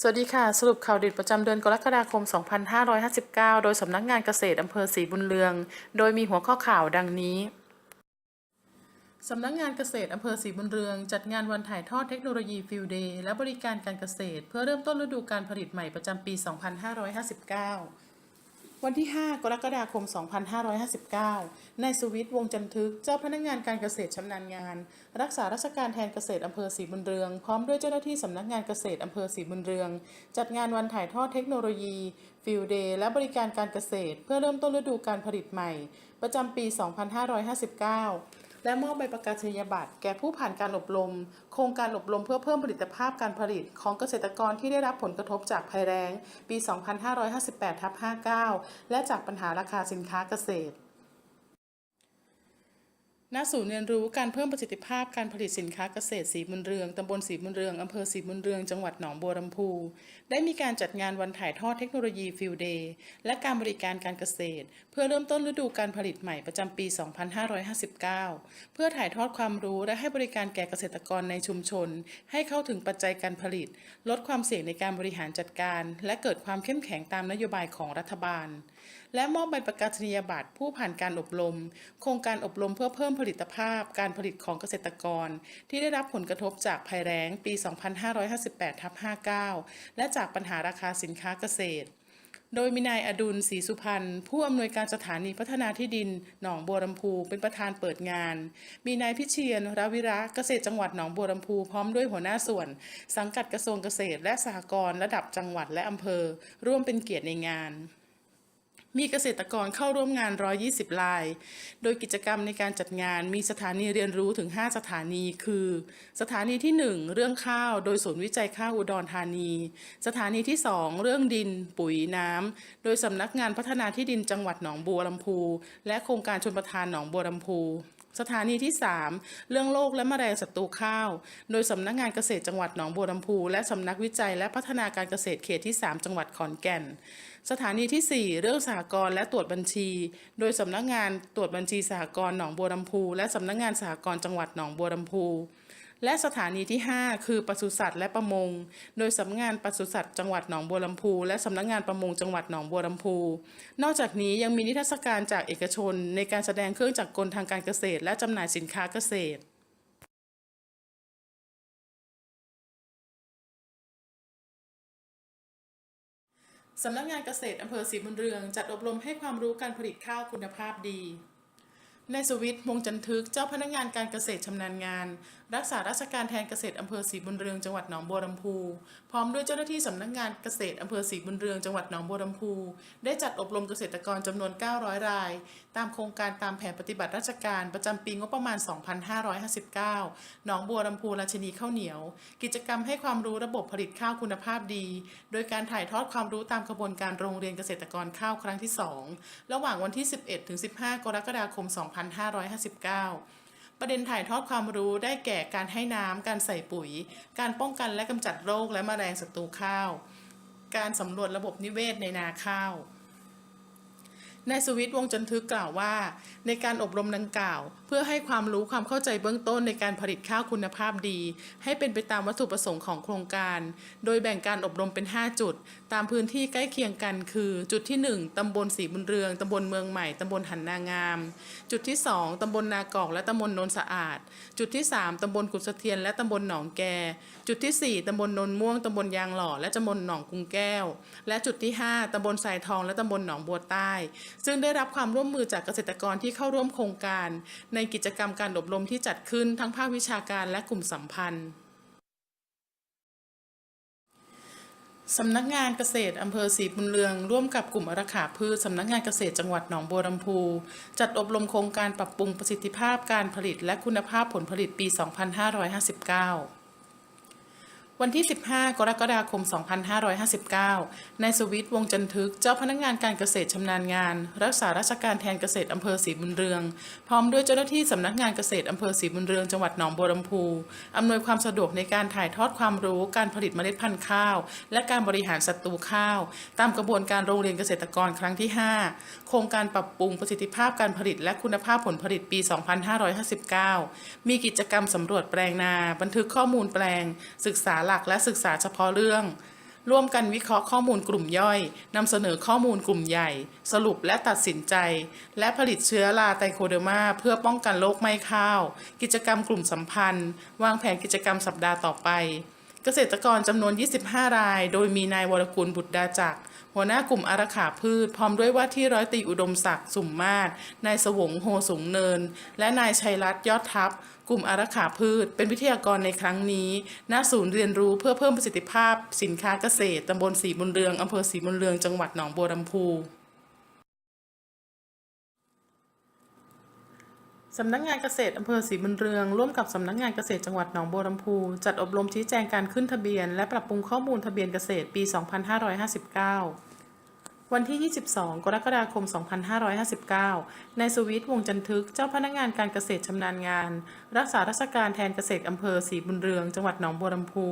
สวัสดีค่ะ สรุปข่าวดิดประจำเดือนกรกฎาคม 2559 โดยสำนักงานเกษตรอำเภอศรีบุญเรือง โดยมีหัวข้อข่าวดังนี้ สำนักงานเกษตรอำเภอศรีบุญเรือง จัดงานวันถ่ายทอดเทคโนโลยีฟิลเดย์และบริการการเกษตร เพื่อเริ่มต้นฤดูการผลิตใหม่ประจำปี 2559 วันที่ 5 กรกฎาคม 2559 นายสุวิทย์วงจันทึก เจ้าพนักงานการเกษตรชำนาญงาน รักษาราชการแทนเกษตรอำเภอศรีบุญเรือง พร้อมด้วยเจ้าหน้าที่สำนักงานเกษตรอำเภอศรีบุญเรือง จัดงานวันถ่ายทอดเทคโนโลยี ฟิลเดย์และบริการการเกษตร เพื่อเริ่มต้นฤดูการผลิตใหม่ ประจำปี 2559 และมอบใบประกาศนียบัตรแก่ผู้ผ่านการอบรม โครงการอบรมเพื่อเพิ่มผลิตภาพการผลิตของเกษตรกรที่ได้รับผลกระทบจากภัยแล้ง ปี 2558ทับ59 และจากปัญหาราคาสินค้าเกษตร ณศูนย์เรียนรู้การเพิ่มประสิทธิภาพการผลิตสินค้าเกษตรสีบุญเรือง ตำบลสีบุญเรือง อำเภอสีบุญเรือง จังหวัดหนองบัวลำพู ได้มีการจัดงานวันถ่ายทอดเทคโนโลยีฟิลเดย์และการบริการการเกษตร เพื่อเริ่มต้นฤดูการผลิตใหม่ประจำปี 2559 เพื่อถ่ายทอดความรู้และให้บริการแก่เกษตรกรในชุมชน ให้เข้าถึงปัจจัยการผลิต ลดความเสี่ยงในการบริหารจัดการ และเกิดความเข้มแข็งตามนโยบายของรัฐบาล และมอบใบประกาศนียบัตรผู้ผ่านการอบรม โครงการอบรมเพื่อเพิ่มผลิตภาพการผลิตของเกษตรกร ที่ได้รับผลกระทบจากภัยแล้งปี 2558ทับ59 และจากปัญหาราคาสินค้าเกษตร โดยมีนายอดุลศรีสุพรรณผู้อำนวยการสถานีพัฒนาที่ดิน หนองบัวลำพูเป็นประธานเปิดงาน มีนายพิเชียนรวิระเกษตรจังหวัดหนองบัวลำพูพร้อมด้วยหัวหน้าส่วน สังกัดกระทรวงเกษตร และสหกรณ์ระดับจังหวัดและอำเภอ ร่วมเป็นเกียรติในงาน มีเกษตรกรเข้าร่วมงาน 120 ราย โดยกิจกรรมในการจัดงานมีสถานีเรียนรู้ถึง 5 สถานี คือ สถานีที่ 1 เรื่องข้าว โดยศูนย์วิจัยข้าวอุดรธานี สถานีที่ 2 เรื่องดิน ปุ๋ยน้ำ โดยสำนักงานพัฒนาที่ดินจังหวัดหนองบัวลำพู และโครงการชนประทานหนองบัวลำพู สถานีที่ 3 เรื่องโรคและแมลงศัตรูข้าว โดยสำนักงานเกษตรจังหวัดหนองบัวลำพู และสำนักวิจัยและพัฒนาการเกษตรเขตที่ 3 จังหวัดขอนแก่น สถานีที่ 4 เรื่องสหกรณ์และตรวจบัญชี โดยสำนักงานตรวจบัญชีสหกรณ์หนองบัวลำพู และสำนักงานสหกรณ์จังหวัดหนองบัวลำพู และสถานีที่ 5 คือปศุสัตว์และประมง โดยสำนักงานปศุสัตว์จังหวัดหนองบัวลำพูและสำนักงานประมงจังหวัดหนองบัวลำพู นอกจากนี้ยังมีนิทรรศการจากเอกชน ในการแสดงเครื่องจักรกลทางการเกษตร และจำหน่ายสินค้าเกษตรสำนักงานเกษตรอำเภอศรีบุญเรือง จัดอบรมให้ความรู้การผลิตข้าวคุณภาพดี นายสวิทย์วงจันทึก เจ้าพนักงานการเกษตรชำนาญงาน รักษาราชการแทนเกษตรอำเภอศรีบุญเรืองจังหวัดหนองบัวลำพู พร้อมด้วยเจ้าหน้าที่สำนักงานเกษตรอำเภอศรีบุญเรืองจังหวัดหนองบัวลำพู ได้จัดอบรมเกษตรกรจำนวน 900 ราย ตามโครงการตามแผนปฏิบัติราชการประจำปีงบประมาณ 2559 หนองบัวลำพูราชินีข้าวเหนียว กิจกรรมให้ความรู้ระบบผลิตข้าวคุณภาพดี โดยการถ่ายทอดความรู้ตามกระบวนการโรงเรียนเกษตรกรข้าวครั้งที่ 2 ระหว่างวันที่ 11ถึง15 กรกฎาคม2559 ประเด็นถ่ายทอดความรู้ได้แก่การให้น้ำ การใส่ปุ๋ย การป้องกันและกำจัดโรคและแมลงศัตรูข้าว การสำรวจระบบนิเวศในนาข้าว นายสุวิทย์วงจันทึกกล่าวว่า ในการอบรมดังกล่าว เพื่อให้ความรู้ความเข้าใจเบื้องต้นในการผลิตข้าวคุณภาพดี ให้เป็นไปตามวัตถุประสงค์ของโครงการ โดยแบ่งการอบรมเป็น 5 จุด ตามพื้นที่ใกล้เคียงกันคือ จุดที่ 1ตำบลศรีบุญเรืองตำบลเมืองใหม่ตำบลหันนางาม จุดที่ 2ตำบลนากอกและตำบลนนสะอาด จุดที่ 3ตำบลกุดเสถียรและตำบลหนองแก จุดที่ 4ตำบลนนม่วงตำบลยางหล่อและตำบลหนองกุงแก้ว และจุดที่ 5ตำบลสายทองและตำบลหนองบัวใต้ซึ่งได้รับความร่วมมือจากเกษตรกรที่เข้าร่วมโครงการ ในกิจกรรมการอบรมที่จัดขึ้นทั้งภาควิชาการและกลุ่มสัมพันธ์สำนักงานเกษตรอำเภอศรีบุญเรือง ร่วมกับกลุ่มอารักขาพืชสำนักงานเกษตรจังหวัดหนองบัวลำพู จัดอบรมโครงการปรับปรุงประสิทธิภาพการผลิตและคุณภาพผลผลิตปี 2559 วันที่ 15 กรกฎาคม 2559 นายสวิทย์วงจันทึก เจ้าพนักงานการเกษตรชำนาญงาน รักษาราชการแทนเกษตรอำเภอศรีบุญเรือง พร้อมด้วยเจ้าหน้าที่สำนักงานเกษตรอำเภอศรีบุญเรืองจังหวัดหนองบัวลำพูอำนวยความสะดวกในการถ่ายทอดความรู้การผลิตเมล็ดพันธุ์ข้าว และการบริหารศัตรูข้าว ตามกระบวนการโรงเรียนเกษตรกรครั้งที่ 5 โครงการปรับปรุงประสิทธิภาพการผลิต และคุณภาพผลผลิตปี 2559 มีกิจกรรมสำรวจแปลงนา บันทึกข้อมูลแปลง ศึกษาหลักและศึกษาเฉพาะเรื่อง ร่วมกันวิเคราะห์ข้อมูลกลุ่มย่อยนำเสนอข้อมูลกลุ่มใหญ่ สรุปและตัดสินใจ และผลิตเชื้อราไตโคเดอร์มาเพื่อป้องกันโรคไม้ข้าว กิจกรรมกลุ่มสัมพันธ์ วางแผนกิจกรรมสัปดาห์ต่อไป เกษตรกรจำนวน 25 ราย โดยมีนายวรกุลบุตรดาจักร หัวหน้ากลุ่มอารักขาพืช พร้อมด้วยว่าที่ร้อยตีอุดมศักดิ์สุ่มมาศนายสวงโฮสูงเนิน และนายชัยรัตน์ยอดทัพ กลุ่มอารักขาพืช เป็นวิทยากรในครั้งนี้ ณศูนย์เรียนรู้เพื่อเพิ่มประสิทธิภาพ สินค้าเกษตรตำบลสีบุญเรืองอำเภอสีบุญเรืองจังหวัดหนองบัวลำพูสำนักงานเกษตรอำเภอศรีบุญเรือง ร่วมกับสำนักงานเกษตรจังหวัดหนองบัวลำพูจัดอบรมชี้แจงการขึ้นทะเบียน และปรับปรุงข้อมูลทะเบียนเกษตรปี 2559 วันที่ 22 กรกฎาคม 2559 นายสุวิทย์วงจันทึก เจ้าพนักงานการเกษตรชำนาญงาน รักษาราชการแทนเกษตรอำเภอศรีบุญเรือง จังหวัดหนองบัวลำพู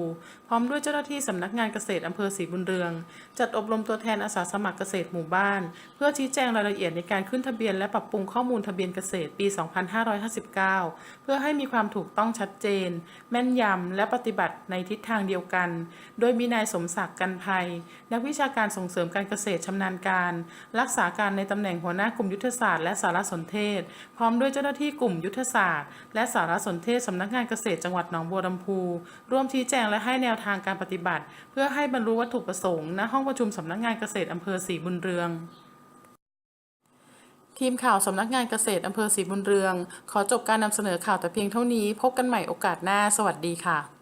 พร้อมด้วยเจ้าหน้าที่สำนักงานเกษตรอำเภอศรีบุญเรือง จัดอบรมตัวแทนอาสาสมัครเกษตรหมู่บ้าน เพื่อชี้แจงรายละเอียดในการขึ้นทะเบียนและปรับปรุงข้อมูลทะเบียนเกษตรปี 2559 เพื่อให้มีความถูกต้องชัดเจน แม่นยำและปฏิบัติในทิศทางเดียวกัน โดยมีนายสมศักดิ์กันภัย นักวิชาการส่งเสริมการเกษตรชำนานาญการ รักษาการในตำแหน่งหัวหน้ากลุ่มยุทธศาสตร์และสารสนเทศ พร้อมด้วยเจ้าหน้าที่กลุ่มยุทธศาสตร์ และสารสนเทศสำนักงานเกษตรจังหวัดหนองบัวลำพู ร่วมชี้แจงและให้แนวทางการปฏิบัติ เพื่อให้บรรลุวัตถุประสงค์ณห้องประชุมสำนักงานเกษตรอำเภอศรีบุญเรืองทีมข่าวสำนักงานเกษตรอำเภอศรีบุญเรือง ขอจบการนำเสนอข่าวแต่เพียงเท่านี้ พบกันใหม่โอกาสหน้า สวัสดีค่ะ